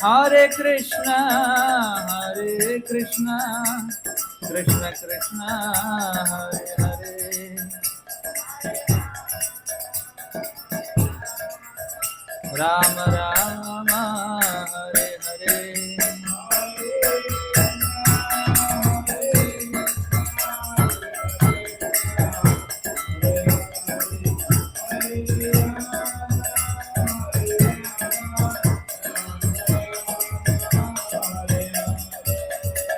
Hare Krishna, Hare Krishna, Krishna Krishna, Hare Hare. Rama Rama,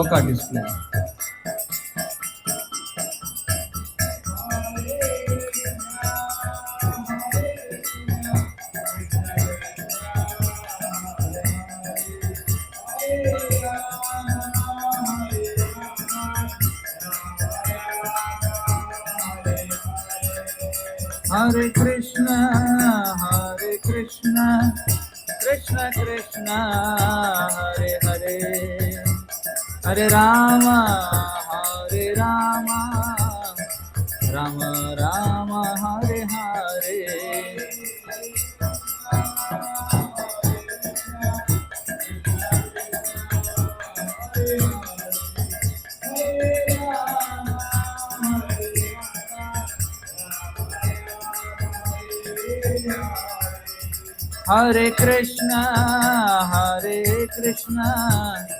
रोका किसने Hare Krishna Ram हरे Ram. Ram Hare Krishna, Hare Krishna,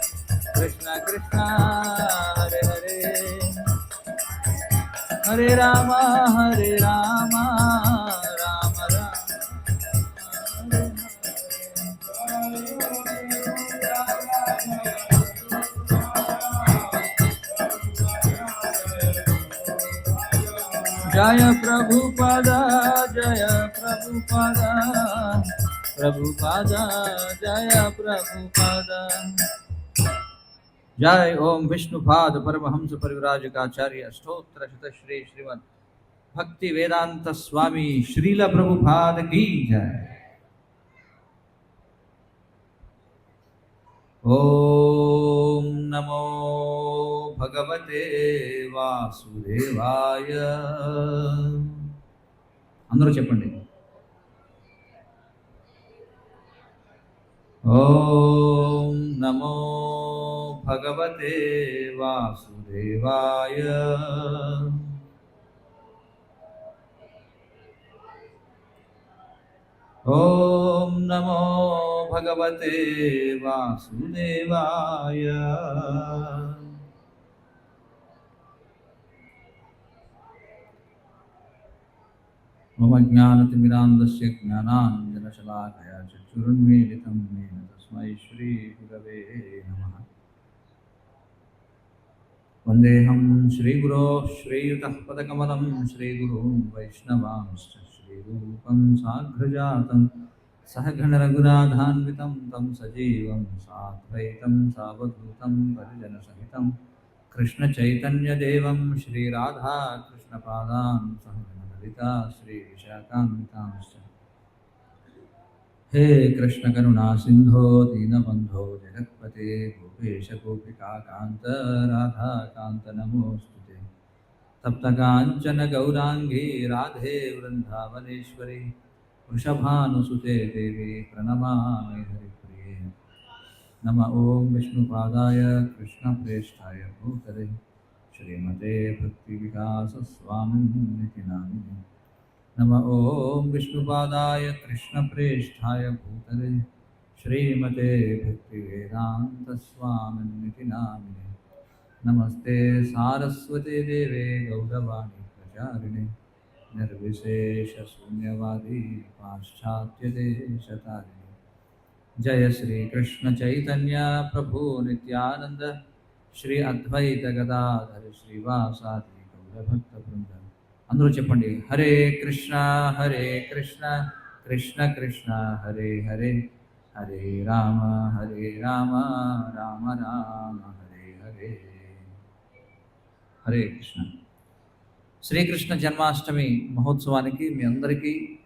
Hare Hare. हरे रामा हरे रामा, राम राम। जय प्रभु पद, जय प्रभु पद। प्रभु पद, जय प्रभु पद। जय ओम विष्णुपाद परमहंस परिवराजकाचार्य अष्टोत्तर शत श्री श्रीमद भक्ति वेदांत स्वामी श्रील प्रभुपाद की जय ओम नमो भगवते వాసుదేవాయ అందరూ చెప్పండి ఓం నమో भगवते वासुदेवाय ॐ नमो भगवते वासुदेवाय मम ज्ञानतिमिरान्दस्य ज्ञानाञ्जनशलाकया चक्षुरुन्मीलितं मेन तस्मै श्रीगुरवे नमः वन्देऽहं श्रीगुरो श्रीयुतः पदकमलं श्रीगुरून् वैष्णवांश्च श्रीरूपं साग्रजातं सहघनरघुराधान्वितं तं सजीवं साद्वैतं सावधूतं परिजनसहितं कृष्णचैतन्यदेवं श्रीराधा कृष्णपादान् सह ललिता श्रीविशाखान्वितांश्च हे कृष्णकरुणा सिन्धो दीनबन्धो जगत्पते, गोपेश गोपिकान्त राधाकान्त नमोऽस्तु ते। तप्तकाञ्चन गौराङ्गी राधे वृन्दावनेश्वरी, वृषभानुसुते देवी प्रणमामि हरिप्रिये। नम ॐ विष्णुपादाय कृष्णप्रेष्ठाय भूतले। श्रीमते भक्तिविकासस्वामिनिति नामिने। नम ॐ विष्णुपादाय कृष्णप्रेष्ठाय भूतले श्रीमते भक्तिवेदान्तस्वामिनिति नामिने नमस्ते सारस्वते देवे गौरवाणी प्रचारिणे। निर्विशेषशून्यवादी पाश्चात्यदेशतारिणे जय श्री कृष्ण चैतन्य प्रभु नित्यानंद श्री अद्वैत गदाधर श्रीवासादि गौरभक्त वृंद అందరూ చెప్పండి. హరే కృష్ణ హరే కృష్ణ కృష్ణ కృష్ణ హరే హరే హరే రామ హరే రామ రామ రామ హరే హరే. హరే కృష్ణ. శ్రీకృష్ణ జన్మాష్టమి మహోత్సవానికి మీ అందరికీ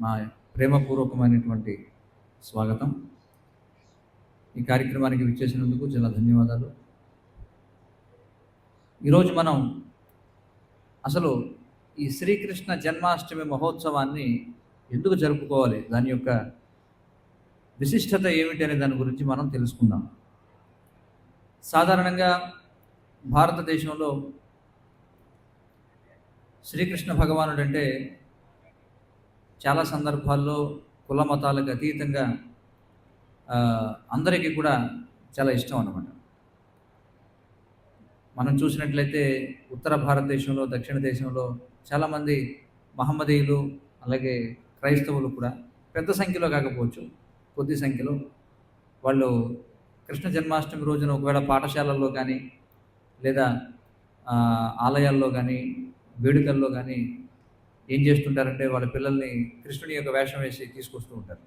మా ప్రేమపూర్వకమైనటువంటి స్వాగతం. ఈ కార్యక్రమానికి విచ్చేసినందుకు చాలా ధన్యవాదాలు. ఈరోజు మనం అసలు ఈ శ్రీకృష్ణ జన్మాష్టమి మహోత్సవాన్ని ఎందుకు జరుపుకోవాలి? దాని యొక్క విశిష్టత ఏమిటి అనే దాని గురించి మనం తెలుసుకుందాం. సాధారణంగా భారతదేశంలో శ్రీకృష్ణ భగవానుడు అంటే చాలా సందర్భాల్లో కుల మతాలకు అతీతంగా అందరికీ కూడా చాలా ఇష్టం అన్నమాట. మనం చూసినట్లయితే ఉత్తర భారతదేశంలో దక్షిణ దేశంలో చాలామంది మహమ్మదీయులు అలాగే క్రైస్తవులు కూడా పెద్ద సంఖ్యలో కాకపోవచ్చు కొద్ది సంఖ్యలో. వాళ్ళు కృష్ణ జన్మాష్టమి రోజున ఒకవేళ పాఠశాలల్లో కానీ లేదా ఆలయాల్లో కానీ వేడుకల్లో కానీ ఏం చేస్తుంటారంటే వాళ్ళ పిల్లల్ని కృష్ణుని యొక్క వేషం వేసి తీసుకొస్తూ ఉంటారు.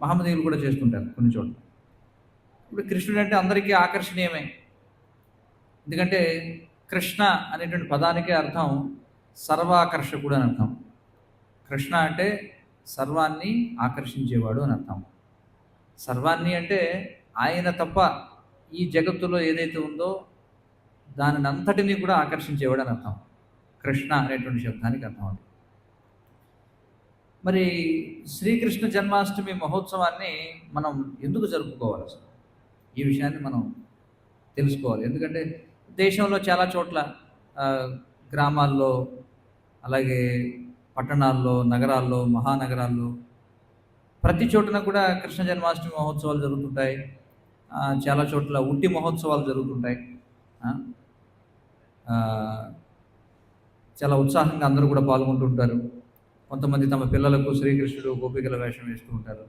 మహమ్మదీయులు కూడా చేస్తుంటారు కొన్ని చోట్ల. ఇప్పుడు కృష్ణుడు అంటే అందరికీ ఆకర్షణీయమే. ఎందుకంటే కృష్ణ అనేటువంటి పదానికి అర్థం సర్వాకర్షకుడు అని అర్థం. కృష్ణ అంటే సర్వాన్ని ఆకర్షించేవాడు అని అర్థం. సర్వాన్ని అంటే ఆయన తప్ప ఈ జగత్తులో ఏదైతే ఉందో దానిని అంతటినీ కూడా ఆకర్షించేవాడు అని అర్థం. కృష్ణ అనేటువంటి శబ్దానికి అర్థం అది. మరి శ్రీకృష్ణ జన్మాష్టమి మహోత్సవాన్ని మనం ఎందుకు జరుపుకోవాలి అసలు? ఈ విషయాన్ని మనం తెలుసుకోవాలి. ఎందుకంటే దేశంలో చాలా చోట్ల గ్రామాల్లో అలాగే పట్టణాల్లో నగరాల్లో మహానగరాల్లో ప్రతి చోటున కూడా కృష్ణ జన్మాష్టమి మహోత్సవాలు జరుగుతుంటాయి. చాలా చోట్ల ఉట్టి మహోత్సవాలు జరుగుతుంటాయి. చాలా ఉత్సాహంగా అందరూ కూడా పాల్గొంటుంటారు కొంతమంది తమ పిల్లలకు శ్రీకృష్ణుడు గోపికల వేషం వేస్తూ ఉంటారు.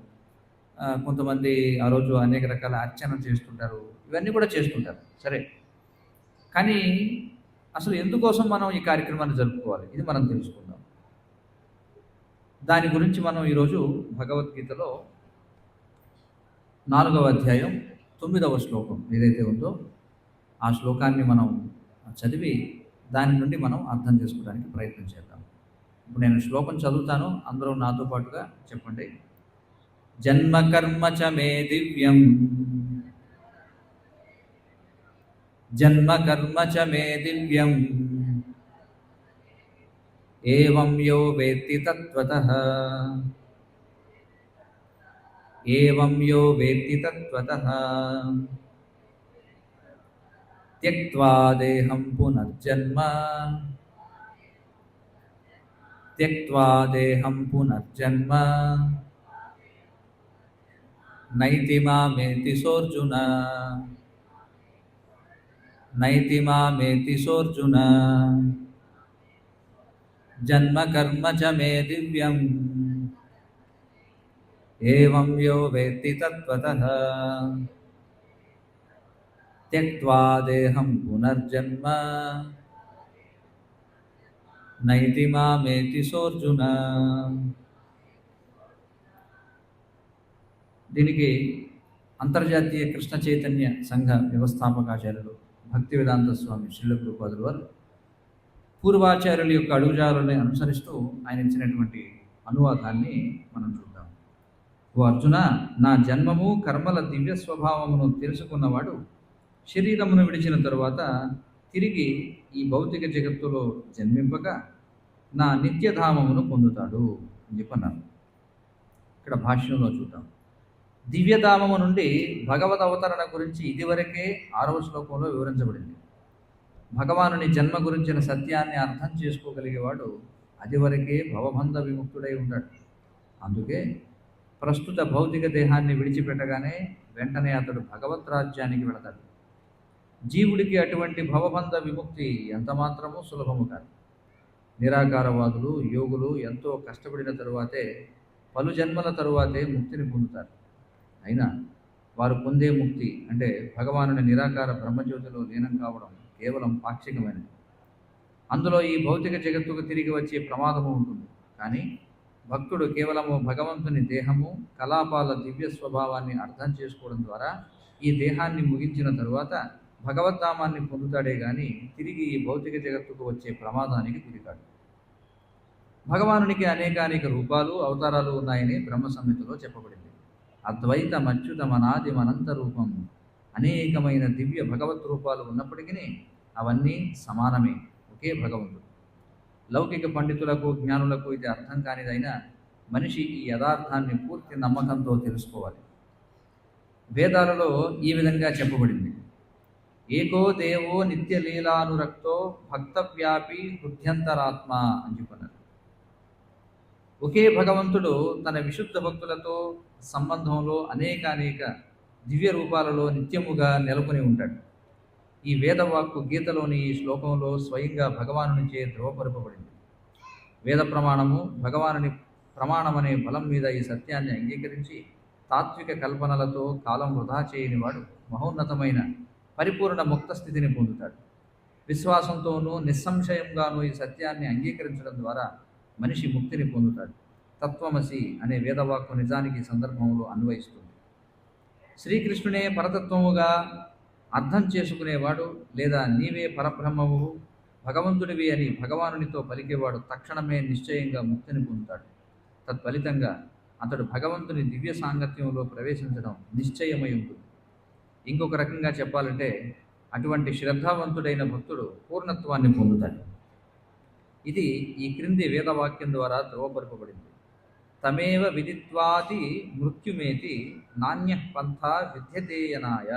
కొంతమంది ఆ రోజు అనేక రకాల అర్చన చేస్తుంటారు. ఇవన్నీ కూడా చేస్తుంటారు. సరే. కానీ అసలు ఎందుకోసం మనం ఈ కార్యక్రమాన్ని జరుపుకోవాలి? ఇది మనం తెలుసుకుందాం. దాని గురించి మనం ఈరోజు భగవద్గీతలో నాలుగవ అధ్యాయం తొమ్మిదవ శ్లోకం ఏదైతే ఉందో ఆ శ్లోకాన్ని మనం చదివి దాని నుండి మనం అర్థం చేసుకోవడానికి ప్రయత్నం చేద్దాం. ఇప్పుడు నేను శ్లోకం చదువుతాను అందరూ నాతో పాటుగా చెప్పండి. జన్మ కర్మ చ మే దివ్యం. జన్మ కర్మ చ మే దివ్యం ఏవం యో వేత్తి తత్వతః ఏవం యో వేత్తి తత్వతః త్యక్త్వా దేహం పునర్జన్మ త్యక్త్వా దేహం పునర్జన్మ నైతి మామేతి సోర్జున నైతి మామేతి సోర్జున. జన్మ కర్మ చ మే దివ్యం. ఏం యో వేత్తి తత్వత. త్యక్త్వా దేహం పునర్జన్మ. నైతి మామేతి సోర్జున. దీనికి అంతర్జాతీయ కృష్ణ చైతన్య సంఘ వ్యవస్థాపకాచార్యులు భక్తి వేదాంత స్వామి శిల్ల గురుపాదుల వారు పూర్వాచార్యుల యొక్క అడుగుజాలని అనుసరిస్తూ ఆయన ఇచ్చినటువంటి అనువాదాన్ని మనం చూద్దాం. ఓ అర్జున నా జన్మము కర్మల దివ్య స్వభావమును తెలుసుకున్నవాడు శరీరమును విడిచిన తరువాత తిరిగి ఈ భౌతిక జగత్తులో జన్మింపక నా నిత్యధామమును పొందుతాడు అని చెప్పన్నారు. ఇక్కడ భాష్యంలో చూద్దాం. దివ్యధామము నుండి భగవద్ అవతరణ గురించి ఇదివరకే ఆరవ శ్లోకంలో వివరించబడింది. భగవానుని జన్మ గురించిన సత్యాన్ని అర్థం చేసుకోగలిగేవాడు అదివరకే భవబంధ విముక్తుడై ఉంటాడు అందుకే ప్రస్తుత భౌతిక దేహాన్ని విడిచిపెట్టగానే వెంటనే అతడు భగవత్ రాజ్యానికి వెళతాడు. జీవుడికి అటువంటి భవబంధ విముక్తి ఎంతమాత్రమూ సులభము కాదు. నిరాకారవాదులు యోగులు ఎంతో కష్టపడిన తరువాతే పలు జన్మల తరువాతే ముక్తిని పొందుతారు. అయినా వారు పొందే ముక్తి అంటే భగవానుని నిరాకార బ్రహ్మజ్యోతిలో లీనం కావడం కేవలం పాక్షికమైనది. అందులో ఈ భౌతిక జగత్తుకు తిరిగి వచ్చే ప్రమాదము ఉంటుంది. కానీ భక్తుడు కేవలము భగవంతుని దేహము కలాపాల దివ్య స్వభావాన్ని అర్థం చేసుకోవడం ద్వారా ఈ దేహాన్ని ముగించిన తరువాత భగవద్ధామాన్ని పొందుతాడే కానీ తిరిగి ఈ భౌతిక జగత్తుకు వచ్చే ప్రమాదానికి గురికాడు. భగవానునికి అనేకానేక రూపాలు అవతారాలు ఉన్నాయని బ్రహ్మ సంహితలో చెప్పబడింది. అద్వైతం మచ్యుతమనాది అనంత రూపం. అనేకమైన దివ్య భగవత్ రూపాలు ఉన్నప్పటికీ అవన్నీ సమానమే ఒకే భగవంతుడు. లౌకిక పండితులకు జ్ఞానులకు ఇది అర్థం కానిదైనా మనిషి ఈ యథార్థాన్ని పూర్తి నమ్మకంతో తెలుసుకోవాలి. వేదాలలో ఈ విధంగా చెప్పబడింది. ఏకో దేవో నిత్య లీలానురక్తో భక్తవ్యాపి హృద్యంతరాత్మ అని చెప్పన్నారు. ఒకే భగవంతుడు తన విశుద్ధ భక్తులతో సంబంధంలో అనేక అనేక దివ్య రూపాలలో నిత్యముగా నెలకొని ఉంటాడు. ఈ వేదవాక్కు గీతలోని ఈ శ్లోకంలో స్వయంగా భగవాను నుంచే ధృవపరపబడింది వేద ప్రమాణము భగవానుని ప్రమాణమనే బలం మీద ఈ సత్యాన్ని అంగీకరించి తాత్విక కల్పనలతో కాలం వృధా చేయని వాడు మహోన్నతమైన పరిపూర్ణ ముక్త స్థితిని పొందుతాడు. విశ్వాసంతోనూ నిస్సంశయంగానూ ఈ సత్యాన్ని అంగీకరించడం ద్వారా మనిషి ముక్తిని పొందుతాడు. తత్వమసి అనే వేదవాక్కు నిజానికి సందర్భంలో అన్వయిస్తుంది. శ్రీకృష్ణునే పరతత్వముగా అర్థం చేసుకునేవాడు లేదా నీవే పరబ్రహ్మము భగవంతుడివి అని భగవానునితో పలికేవాడు తక్షణమే నిశ్చయంగా ముక్తిని పొందుతాడు. తత్ఫలితంగా అతడు భగవంతుని దివ్య సాంగత్యంలో ప్రవేశించడం నిశ్చయమై ఉంటుంది. ఇంకొక రకంగా చెప్పాలంటే అటువంటి శ్రద్ధావంతుడైన భక్తుడు పూర్ణత్వాన్ని పొందుతాడు. ఇది ఈ క్రింది వేదవాక్యం ద్వారా ధ్రువపరపబడింది తమేవ విదిత్వాది మృత్యుమేతి నాణ్య పంథ విద్యతేయనాయ.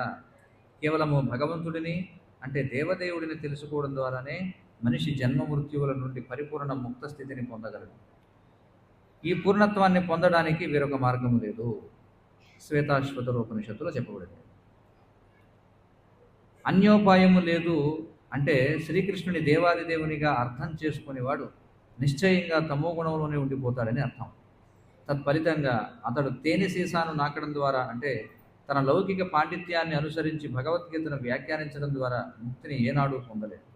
కేవలము భగవంతుడిని అంటే దేవదేవుడిని తెలుసుకోవడం ద్వారానే మనిషి జన్మ మృత్యువుల నుండి పరిపూర్ణ ముక్త స్థితిని పొందగలడు. ఈ పూర్ణత్వాన్ని పొందడానికి వేరొక మార్గము లేదు. శ్వేతాశ్వత రూపనిషత్తులో చెప్పబడింది. అన్యోపాయము లేదు అంటే శ్రీకృష్ణుని దేవాదిదేవునిగా అర్థం చేసుకునేవాడు నిశ్చయంగా తమో గుణంలోనే ఉండిపోతాడని అర్థం. తత్ఫలితంగా అతడు తేనె సీసాను నాకడం ద్వారా అంటే తన లౌకిక పాండిత్యాన్ని అనుసరించి భగవద్గీతను వ్యాఖ్యానించడం ద్వారా ముక్తిని ఏనాడు పొందలేదు.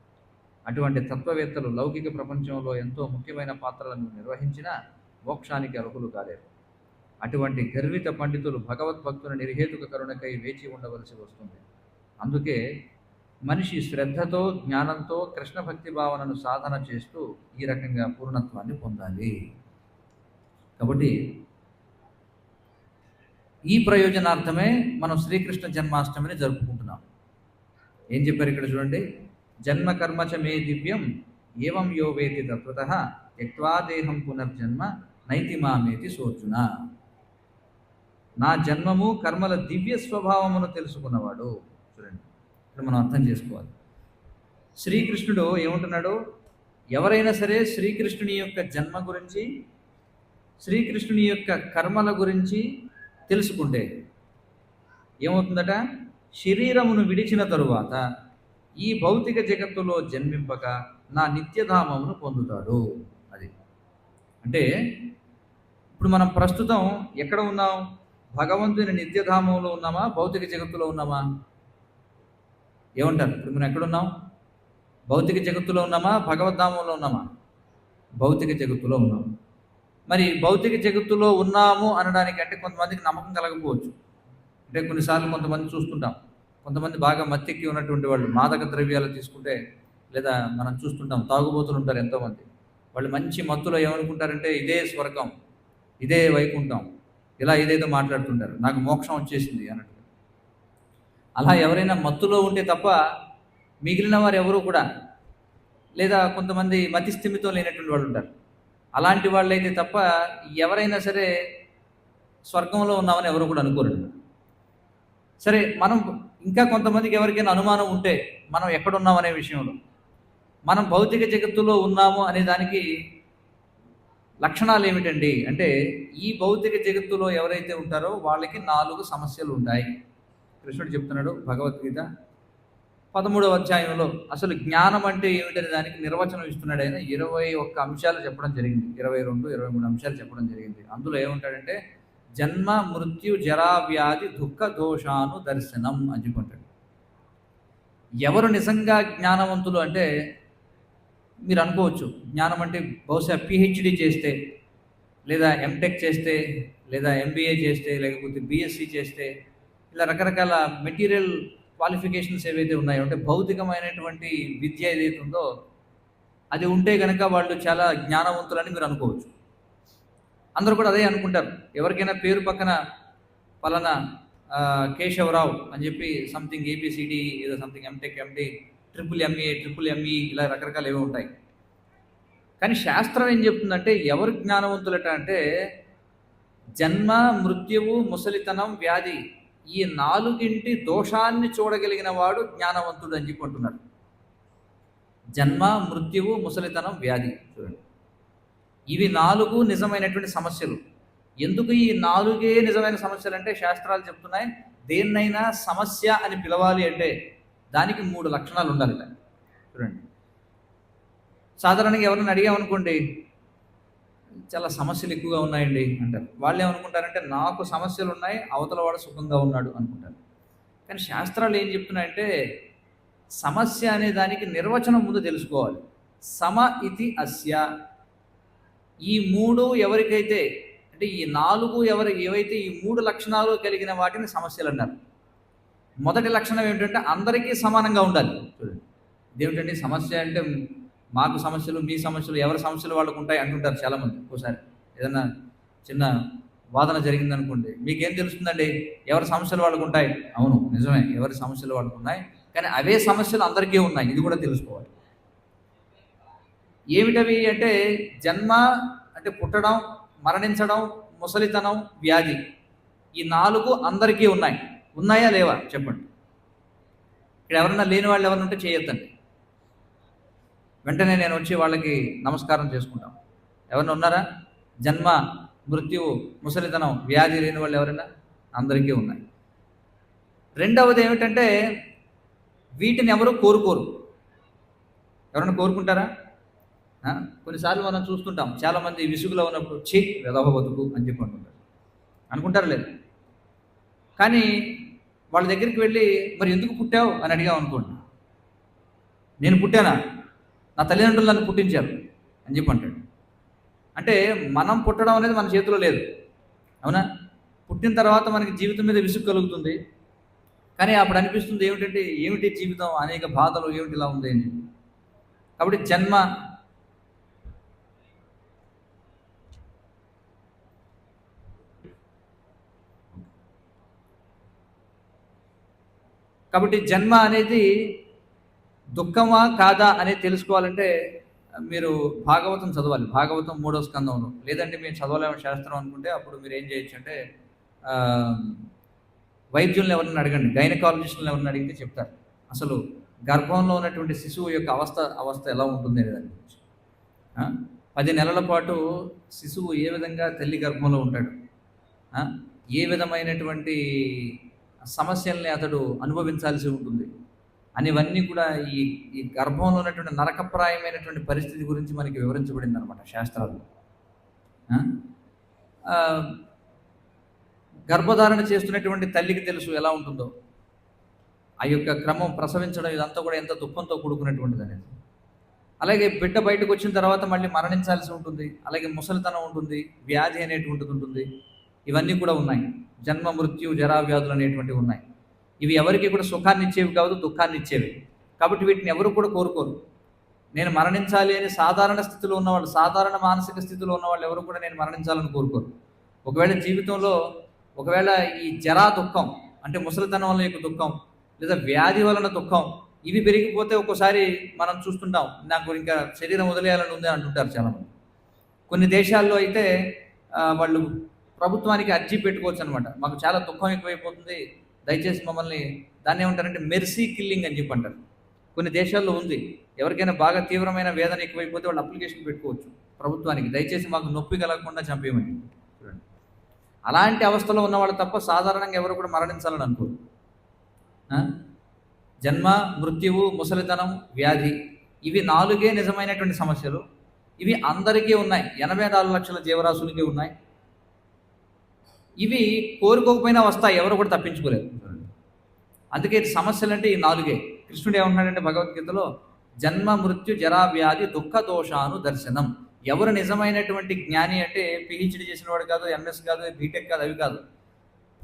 అటువంటి తత్వవేత్తలు లౌకిక ప్రపంచంలో ఎంతో ముఖ్యమైన పాత్రలను నిర్వహించిన మోక్షానికి అర్హులు కాలేరు అటువంటి గర్విత పండితులు భగవద్భక్తుల నిర్హేతుక కరుణకై వేచి ఉండవలసి వస్తుంది. అందుకే మనిషి శ్రద్ధతో జ్ఞానంతో కృష్ణ భక్తి భావనను సాధన చేస్తూ ఈ రకంగా పూర్ణత్వాన్ని పొందాలి. కాబట్టి ఈ ప్రయోజనార్థమే మనం శ్రీకృష్ణ జన్మాష్టమిని జరుపుకుంటున్నాం. ఏం చెప్పారు ఇక్కడ చూడండి? జన్మ కర్మచ మే దివ్యం ఏవం యో వేతి తత్వత త్యక్వా దేహం పునర్జన్మ నైతి మామేతి సోర్జున. నా జన్మము కర్మల దివ్య స్వభావమును తెలుసుకున్నవాడు. చూడండి ఇక్కడ మనం అర్థం చేసుకోవాలి. శ్రీకృష్ణుడు ఏమంటున్నాడు? ఎవరైనా సరే శ్రీకృష్ణుని యొక్క జన్మ గురించి శ్రీకృష్ణుని యొక్క కర్మల గురించి తెలుసుకుంటే ఏమవుతుందట? శరీరమును విడిచిన తరువాత ఈ భౌతిక జగత్తులో జన్మింపక నా నిత్యధామమును పొందుతాడు. అది అంటే ఇప్పుడు మనం ప్రస్తుతం ఎక్కడ ఉన్నాం? భగవంతుని నిత్యధామంలో ఉన్నామా? భౌతిక జగత్తులో ఉన్నామా? ఏమంటారు? ఇప్పుడు మనం ఎక్కడున్నాం భౌతిక జగత్తులో ఉన్నామా? భగవద్ధామంలో ఉన్నామా? భౌతిక జగత్తులో ఉన్నాం. మరి భౌతిక జగత్తులో ఉన్నాము అనడానికి అంటే కొంతమందికి నమ్మకం కలగకపోవచ్చు. అంటే కొన్నిసార్లు కొంతమంది చూస్తుంటాం. కొంతమంది బాగా మత్తెక్కి ఉన్నటువంటి వాళ్ళు మాదక ద్రవ్యాలు తీసుకుంటే లేదా మనం చూస్తుంటాం తాగుబోతులు ఉంటారు ఎంతోమంది. వాళ్ళు మంచి మత్తులో ఏమనుకుంటారంటే ఇదే స్వర్గం ఇదే వైకుంఠం ఇలా ఇదేదో మాట్లాడుతుంటారు. నాకు మోక్షం వచ్చేసింది అన్నట్టు. అలా ఎవరైనా మత్తులో ఉంటే తప్ప మిగిలిన వారు ఎవరు కూడా లేదా కొంతమంది మతి స్థిమితం లేనటువంటి వాళ్ళు ఉంటారు. అలాంటి వాళ్ళైతే తప్ప ఎవరైనా సరే స్వర్గంలో ఉన్నామని ఎవరు కూడా అనుకోరు. సరే మనం ఇంకా కొంతమందికి ఎవరికైనా అనుమానం ఉంటే మనం ఎక్కడున్నాం అనే విషయంలో మనం భౌతిక జగత్తులో ఉన్నాము అనే దానికి లక్షణాలు ఏమిటండి అంటే ఈ భౌతిక జగత్తులో ఎవరైతే ఉంటారో వాళ్ళకి నాలుగు సమస్యలు ఉంటాయి. కృష్ణుడు చెప్తున్నాడు భగవద్గీత పదమూడవ అధ్యాయంలో అసలు జ్ఞానం అంటే ఏమిటనే దానికి నిర్వచనం ఇస్తున్నాడు ఆయన. ఇరవై ఒక్క అంశాలు చెప్పడం జరిగింది. ఇరవై రెండు ఇరవై మూడు అంశాలు చెప్పడం జరిగింది. అందులో ఏముంటాడంటే జన్మ మృత్యు జరా వ్యాధి దుఃఖ దోషాను దర్శనం అని చెప్పుకుంటాడు ఎవరు నిజంగా జ్ఞానవంతులు అంటే మీరు అనుకోవచ్చు జ్ఞానం అంటే బహుశా పిహెచ్డి చేస్తే లేదా ఎంటెక్ చేస్తే లేదా ఎంబీఏ చేస్తే లేకపోతే బీఎస్సీ చేస్తే ఇలా రకరకాల మెటీరియల్ క్వాలిఫికేషన్స్ ఏవైతే ఉన్నాయో అంటే భౌతికమైనటువంటి విద్య ఏదైతే ఉందో అది ఉంటే కనుక వాళ్ళు చాలా జ్ఞానవంతులని మీరు అనుకోవచ్చు. అందరూ కూడా అదే అనుకుంటారు. ఎవరికైనా పేరు పక్కన పలానా కేశవరావు అని చెప్పి something A B C D ఏదో something MTech MD triple ME triple ME ఇలా రకరకాలు ఏవో ఉంటాయి. కానీ శాస్త్రం ఏం చెప్తుందంటే ఎవరు జ్ఞానవంతులట అంటే జన్మ మృత్యువు ముసలితనం వ్యాధి ఈ నాలుగింటి దోషాన్ని చూడగలిగిన వాడు జ్ఞానవంతుడు అని చెప్పుకుంటున్నాడు జన్మ మృత్యువు ముసలితనం వ్యాధి చూడండి. ఇవి నాలుగు నిజమైనటువంటి సమస్యలు. ఎందుకు ఈ నాలుగే నిజమైన సమస్యలు అంటే శాస్త్రాలు చెప్తున్నాయి. దేన్నైనా సమస్య అని పిలవాలి అంటే దానికి మూడు లక్షణాలు ఉండాలి చూడండి. సాధారణంగా ఎవరిని అడిగామనుకోండి చాలా సమస్యలు ఎక్కువగా ఉన్నాయండి అంటారు. వాళ్ళు ఏమనుకుంటారంటే నాకు సమస్యలు ఉన్నాయి అవతల వాడు సుఖంగా ఉన్నాడు అనుకుంటారు. కానీ శాస్త్రాలు ఏం చెప్తున్నాయంటే సమస్య అనే దానికి నిర్వచనం ముందు తెలుసుకోవాలి. సమ ఇతి అస్య. ఈ మూడు ఎవరికైతే అంటే ఈ నాలుగు ఎవరి ఏవైతే ఈ మూడు లక్షణాలు కలిగిన వాటిని సమస్యలు అన్నారు. మొదటి లక్షణం ఏమిటంటే అందరికీ సమానంగా ఉండాలి. చూడండి. ఇదేమిటండి? సమస్య అంటే మాకు సమస్యలు మీ సమస్యలు ఎవరి సమస్యలు వాళ్ళకు ఉంటాయి అంటుంటారు చాలామంది ఒకసారి ఏదన్నా చిన్న వాదన జరిగిందనుకోండి మీకేం తెలుస్తుందండి? ఎవరి సమస్యలు వాళ్ళకు ఉంటాయి? అవును నిజమే ఎవరి సమస్యలు వాళ్ళకు ఉన్నాయి కానీ అవే సమస్యలు అందరికీ ఉన్నాయి ఇది కూడా తెలుసుకోవాలి. ఏమిటవి అంటే జన్మ అంటే పుట్టడం మరణించడం ముసలితనం వ్యాధి ఈ నాలుగు అందరికీ ఉన్నాయి. ఉన్నాయా లేవా? చెప్పండి. ఇక్కడ ఎవరన్నా లేని వాళ్ళు ఎవరినంటే ఉంటే చేయొద్దండి. వెంటనే నేను వచ్చి వాళ్ళకి నమస్కారం చేసుకుంటాం. ఎవరైనా ఉన్నారా? జన్మ మృత్యువు ముసలితనం వ్యాధి లేని వాళ్ళు ఎవరైనా? అందరికీ ఉన్నాయి. రెండవది ఏమిటంటే వీటిని ఎవరు కోరుకోరు. ఎవరైనా కోరుకుంటారా? కొన్నిసార్లు మనం చూస్తుంటాం చాలామంది విసుగులో ఉన్నప్పుడు ఛీ వెదవ బతుకు అని చెప్పి అంటుంటారు. అనుకుంటారు లేదు. కానీ వాళ్ళ దగ్గరికి వెళ్ళి మరి ఎందుకు పుట్టావు? అని అడిగాం అనుకోండి నేను పుట్టానా? నా తల్లిదండ్రులు నన్ను పుట్టించారు అని చెప్పి అంటాడు. అంటే మనం పుట్టడం అనేది మన చేతిలో లేదు. అవునా? పుట్టిన తర్వాత మనకి జీవితం మీద విసుగు కలుగుతుంది. కానీ అప్పుడు అనిపిస్తుంది ఏమిటంటే ఏమిటి జీవితం? అనేక బాధలు ఏమిటి ఇలా ఉంది అని కాబట్టి జన్మ కాబట్టి జన్మ అనేది దుఃఖమా కాదా అనేది తెలుసుకోవాలంటే మీరు భాగవతం చదవాలి. భాగవతం మూడో స్కందంలో లేదంటే మేము చదవలేము శాస్త్రం అనుకుంటే అప్పుడు మీరు ఏం చేయొచ్చు అంటే వైద్యులను వైద్యుల్ని ఎవరిని అడగండి. గైనకాలజిస్టులను ఎవరిని అడిగితే చెప్తారు. అసలు గర్భంలో ఉన్నటువంటి శిశువు యొక్క అవస్థ అవస్థ ఎలా ఉంటుంది అనే దాని గురించి. పది నెలల పాటు శిశువు ఏ విధంగా తల్లి గర్భంలో ఉంటాడు? ఏ విధమైనటువంటి సమస్యల్ని అతడు అనుభవించాల్సి ఉంటుంది? అనివన్నీ కూడా ఈ ఈ గర్భంలో ఉన్నటువంటి నరకప్రాయమైనటువంటి పరిస్థితి గురించి మనకి వివరించబడింది అనమాట శాస్త్రాల్లో గర్భధారణ చేస్తున్నటువంటి తల్లికి తెలుసు ఎలా ఉంటుందో. ఆ యొక్క క్రమం ప్రసవించడం ఇదంతా కూడా ఎంత దుఃఖంతో కూడుకున్నటువంటిది అనేది. అలాగే బిడ్డ బయటకు వచ్చిన తర్వాత మళ్ళీ మరణించాల్సి ఉంటుంది. అలాగే ముసలితనం ఉంటుంది వ్యాధి అనేటువంటిది ఉంటుంది. ఇవన్నీ కూడా ఉన్నాయి. జన్మ మృత్యు జరా వ్యాధులు అనేటువంటివి ఉన్నాయి. ఇవి ఎవరికి కూడా సుఖాన్ని ఇచ్చేవి కాదు దుఃఖాన్ని ఇచ్చేవి. కాబట్టి వీటిని ఎవరు కూడా కోరుకోరు. నేను మరణించాలి అని సాధారణ స్థితిలో ఉన్నవాళ్ళు సాధారణ మానసిక స్థితిలో ఉన్నవాళ్ళు ఎవరు కూడా నేను మరణించాలని కోరుకోరు. ఒకవేళ జీవితంలో ఒకవేళ ఈ జరా దుఃఖం అంటే ముసలితనం వల్ల యొక్క దుఃఖం లేదా వ్యాధి వలన దుఃఖం ఇవి పెరిగిపోతే ఒక్కోసారి మనం చూస్తుంటాం నాకు ఇంకా శరీరం వదిలేయాలని ఉంది అంటుంటారు చాలామంది. కొన్ని దేశాల్లో అయితే వాళ్ళు ప్రభుత్వానికి అర్జీ పెట్టుకోవచ్చు అనమాట మాకు చాలా దుఃఖం ఎక్కువైపోతుంది దయచేసి మమ్మల్ని దాన్ని ఏమంటారంటే మెర్సీ కిల్లింగ్ అని చెప్పి అంటారు. కొన్ని దేశాల్లో ఉంది. ఎవరికైనా బాగా తీవ్రమైన వేదన ఎక్కువైపోతే వాళ్ళు అప్లికేషన్ పెట్టుకోవచ్చు ప్రభుత్వానికి. దయచేసి మాకు నొప్పి కలగకుండా చంపేయమని చూడండి. అలాంటి అవస్థలో ఉన్నవాళ్ళు తప్ప సాధారణంగా ఎవరు కూడా మరణించాలని అనుకోరు. జన్మ మృత్యువు ముసలితనం వ్యాధి ఇవి నాలుగే నిజమైనటువంటి సమస్యలు. ఇవి అందరికీ ఉన్నాయి. ఎనభై నాలుగు లక్షల జీవరాశులకి ఉన్నాయి. ఇవి కోరుకోకపోయినా వస్తాయి ఎవరు కూడా తప్పించుకోలేరు అందుకే సమస్యలు అంటే ఈ నాలుగే. కృష్ణుడు ఏమంటున్నాడంటే భగవద్గీతలో జన్మ మృత్యు జరా వ్యాధి దుఃఖ దోషాను దర్శనం. ఎవరు నిజమైనటువంటి జ్ఞాని అంటే పిహెచ్డి చేసిన వాడు కాదు ఎంఎస్ కాదు బీటెక్ కాదు అవి కాదు.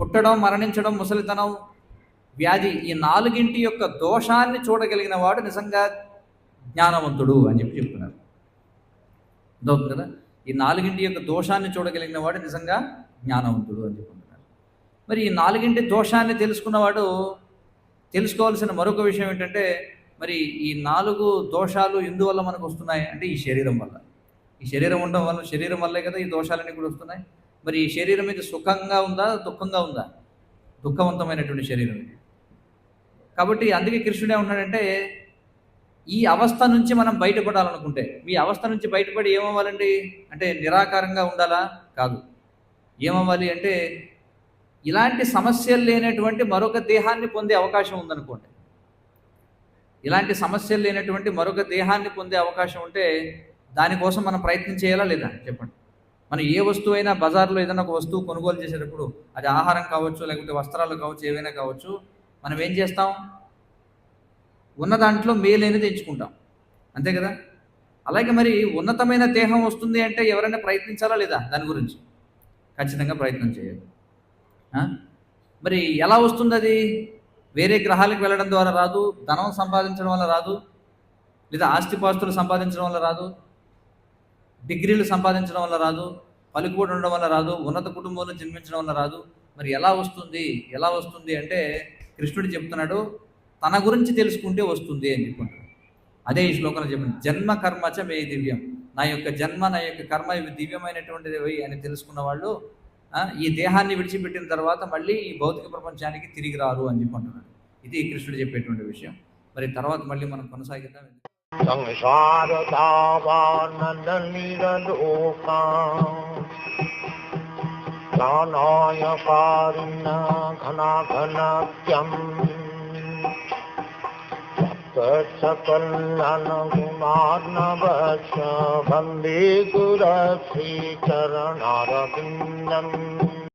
పుట్టడం మరణించడం ముసలితనం వ్యాధి ఈ నాలుగింటి యొక్క దోషాన్ని చూడగలిగిన వాడు నిజంగా జ్ఞానవంతుడు అని చెప్పి చెప్తున్నారు. అర్థవుతుంది కదా? ఈ నాలుగింటి యొక్క దోషాన్ని చూడగలిగిన వాడు నిజంగా జ్ఞానవంతుడు అని చెప్పుకుంటున్నారు మరి ఈ నాలుగింటి దోషాన్ని తెలుసుకున్నవాడు తెలుసుకోవాల్సిన మరొక విషయం ఏంటంటే మరి ఈ నాలుగు దోషాలు ఎందువల్ల మనకు వస్తున్నాయి? అంటే ఈ శరీరం వల్ల. ఈ శరీరం ఉండడం వల్ల శరీరం వల్లే కదా ఈ దోషాలన్నీ కూడా వస్తున్నాయి. మరి ఈ శరీరం ఇది సుఖంగా ఉందా దుఃఖంగా ఉందా? దుఃఖవంతమైనటువంటి శరీరం ఇది. కాబట్టి అందుకే కృష్ణుడే ఉన్నాడంటే ఈ అవస్థ నుంచి మనం బయటపడాలనుకుంటే ఈ అవస్థ నుంచి బయటపడి ఏమవ్వాలండి? అంటే నిరాకారంగా ఉండాలా? కాదు. ఏమవ్వాలి అంటే ఇలాంటి సమస్యలు లేనటువంటి మరొక దేహాన్ని పొందే అవకాశం ఉందనుకోండి. ఇలాంటి సమస్యలు లేనటువంటి మరొక దేహాన్ని పొందే అవకాశం ఉంటే దానికోసం మనం ప్రయత్నం చేయాలా లేదా? చెప్పండి. మనం ఏ వస్తువు అయినా బజార్లో ఏదైనా ఒక వస్తువు కొనుగోలు చేసేటప్పుడు అది ఆహారం కావచ్చు లేకపోతే వస్త్రాలు కావచ్చు ఏవైనా కావచ్చు మనం ఏం చేస్తాం? ఉన్న దాంట్లో మేలైనది ఎంచుకుంటాం. అంతే కదా? అలాగే మరి ఉన్నతమైన దేహం వస్తుంది అంటే ఎవరైనా ప్రయత్నించాలా లేదా దాని గురించి? ఖచ్చితంగా ప్రయత్నం చేయాలి మరి ఎలా వస్తుంది అది వేరే గ్రహాలకు వెళ్ళడం ద్వారా రాదు ధనం సంపాదించడం వల్ల రాదు లేదా ఆస్తిపాస్తులు సంపాదించడం వల్ల రాదు డిగ్రీలు సంపాదించడం వల్ల రాదు పలుకుబడి ఉండడం వల్ల రాదు ఉన్నత కుటుంబంలో జన్మించడం వల్ల రాదు. మరి ఎలా వస్తుంది? ఎలా వస్తుంది అంటే కృష్ణుడు చెప్తున్నాడు తన గురించి తెలుసుకుంటే వస్తుంది అని చెప్పుకుంటాడు అదే ఈ శ్లోకంలో చెప్పిన జన్మ కర్మచ మే దివ్యం నా యొక్క జన్మ నా యొక్క కర్మ ఇవి దివ్యమైనటువంటివి అని తెలుసుకున్న వాళ్ళు ఈ దేహాన్ని విడిచిపెట్టిన తర్వాత మళ్ళీ ఈ భౌతిక ప్రపంచానికి తిరిగి రారు అని చెప్పుకుంటున్నాడు ఇది కృష్ణుడు చెప్పేటువంటి విషయం. మరి తర్వాత మళ్ళీ మనం కొనసాగిద్దాం. సంసార सकल्लनमार्नवश बन्दिगुरक्षी चरणम्